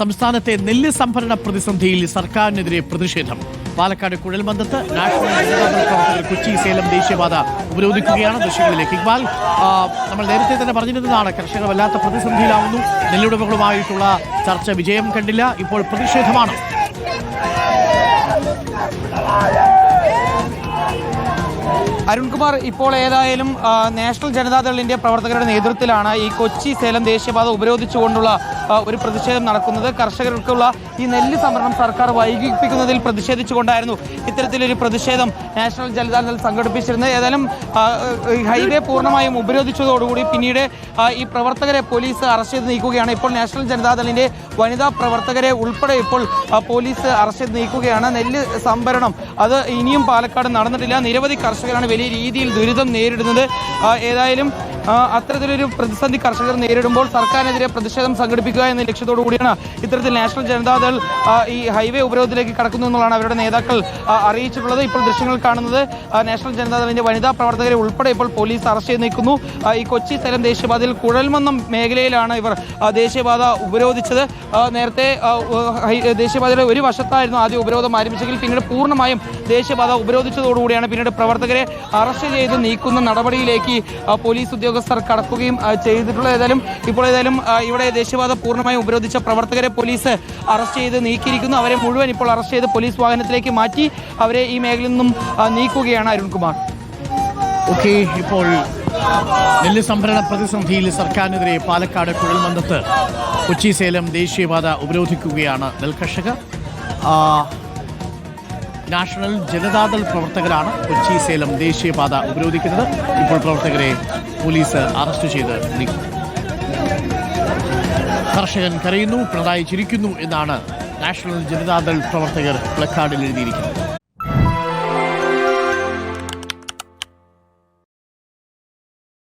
സംസ്ഥാനത്തെ നെല്ല് സംഭരണ പ്രതിസന്ധിയിൽ സർക്കാരിനെതിരെ പ്രതിഷേധം. പാലക്കാട് കുഴൽമന്ദത്ത് നാഷണൽ പ്രവർത്തകർ കൊച്ചി സേലം ദേശീയപാത ഉപരോധിക്കുകയാണ് ദൃശ്യങ്ങളിലേക്ക്. ഇക്ബാൽ നമ്മൾ നേരത്തെ തന്നെ പറഞ്ഞിരുന്നതാണ് കർഷകർ വല്ലാത്ത പ്രതിസന്ധിയിലാവുന്നു. നെല്ലുടമകളുമായിട്ടുള്ള ചർച്ച വിജയം കണ്ടില്ല ഇപ്പോൾ പ്രതിഷേധമാണ്. അരുൺകുമാർ ഇപ്പോൾ ഏതായാലും നാഷണൽ ജനതാദളിന്റെ പ്രവർത്തകരുടെ നേതൃത്വത്തിലാണ് ഈ കൊച്ചി സേലം ദേശീയപാത ഉപരോധിച്ചുകൊണ്ടുള്ള ഒരു പ്രതിഷേധം നടക്കുന്നത്. കർഷകർക്കുള്ള ഈ നെല്ല് സംഭരണം സർക്കാർ വൈകിപ്പിക്കുന്നതിൽ പ്രതിഷേധിച്ചുകൊണ്ടായിരുന്നു ഇത്തരത്തിലൊരു പ്രതിഷേധം നാഷണൽ ജനതാദൾ സംഘടിപ്പിച്ചിരുന്നത്. ഏതായാലും ഹൈവേ പൂർണമായും ഉപരോധിച്ചതോടുകൂടി പിന്നീട് ഈ പ്രവർത്തകരെ പോലീസ് അറസ്റ്റ് ചെയ്ത് നീക്കുകയാണ്. ഇപ്പോൾ നാഷണൽ ജനതാദളിന്റെ വനിതാ പ്രവർത്തകരെ ഉൾപ്പെടെ ഇപ്പോൾ പോലീസ് അറസ്റ്റ് ചെയ്ത് നീക്കുകയാണ്. നെല്ല് സംഭരണം അത് ഇനിയും പാലക്കാട് നടന്നിട്ടില്ല. നിരവധി കർഷകരാണ് വലിയ രീതിയിൽ ദുരിതം നേരിടുന്നത്. ഏതായാലും അത്തരത്തിലൊരു പ്രതിസന്ധി കർഷകർ നേരിടുമ്പോൾ സർക്കാരിനെതിരെ പ്രതിഷേധം സംഘടിപ്പിക്കുക എന്ന ലക്ഷ്യത്തോടു കൂടിയാണ് ഇത്തരത്തിൽ നാഷണൽ ജനതാദൾ ഈ ഹൈവേ ഉപരോധത്തിലേക്ക് കടക്കുന്നു എന്നുള്ളതാണ് അവരുടെ നേതാക്കൾ അറിയിച്ചിട്ടുള്ളത്. ഇപ്പോൾ ദൃശ്യങ്ങൾ കാണുന്നത് നാഷണൽ ജനതാദളിന്റെ വനിതാ പ്രവർത്തകരെ ഉൾപ്പെടെ ഇപ്പോൾ പോലീസ് അറസ്റ്റ് ചെയ്ത് നിൽക്കുന്നു. ഈ കൊച്ചി സ്ഥലം ദേശീയപാതയിൽ കുഴൽമന്നം മേഖലയിലാണ് ഇവർ ദേശീയപാത ഉപരോധിച്ചത്. നേരത്തെ ദേശീയപാതയുടെ ഒരു വശത്തായിരുന്നു ആദ്യം ഉപരോധം ആരംഭിച്ചെങ്കിൽ പിന്നീട് പൂർണമായും ദേശീയപാത ഉപരോധിച്ചതോടുകൂടിയാണ് പിന്നീട് പ്രവർത്തകരെ അറസ്റ്റ് ചെയ്ത് നീക്കുന്ന നടപടിയിലേക്ക് പോലീസ് പോലീസ് ഉദ്യോഗസ്ഥർ കടക്കുകയും ചെയ്തിട്ടുള്ള ഏതായാലും ഇപ്പോൾ ഏതായാലും ഇവിടെ ദേശീയപാത പൂർണമായും ഉപരോധിച്ച പ്രവർത്തകരെ പോലീസ് അറസ്റ്റ് ചെയ്ത് നീക്കിയിരിക്കുന്നു. അവരെ മുഴുവൻ ഇപ്പോൾ അറസ്റ്റ് ചെയ്ത് പോലീസ് വാഹനത്തിലേക്ക് മാറ്റി അവരെ ഈ മേഖലയിൽ നിന്നും നീക്കുകയാണ് അരുൺകുമാർ. ഓക്കെ ഇപ്പോൾ നെല്ല് സംഭരണ പ്രതിസന്ധിയിൽ സർക്കാരിനെതിരെ പാലക്കാട് കുഴൽമന്ദത്ത് കൊച്ചി സേലം ദേശീയപാത ഉപരോധിക്കുകയാണ് നെൽകർഷകർ. നാഷണൽ ജനതാദൾ പ്രവർത്തകരാണ് കൊച്ചി സേലം ദേശീയപാത ഉപരോധിക്കുന്നത്. ഇപ്പോൾ പ്രവർത്തകരെ പോലീസ് അറസ്റ്റ് ചെയ്ത് നീക്കി. കർഷകൻ കരയുന്നു പിണറായി ചിരിക്കുന്നു എന്നാണ് നാഷണൽ ജനതാദൾ പ്രവർത്തകർ പ്ലക്കാർഡിൽ എഴുതിയിരിക്കുന്നത്.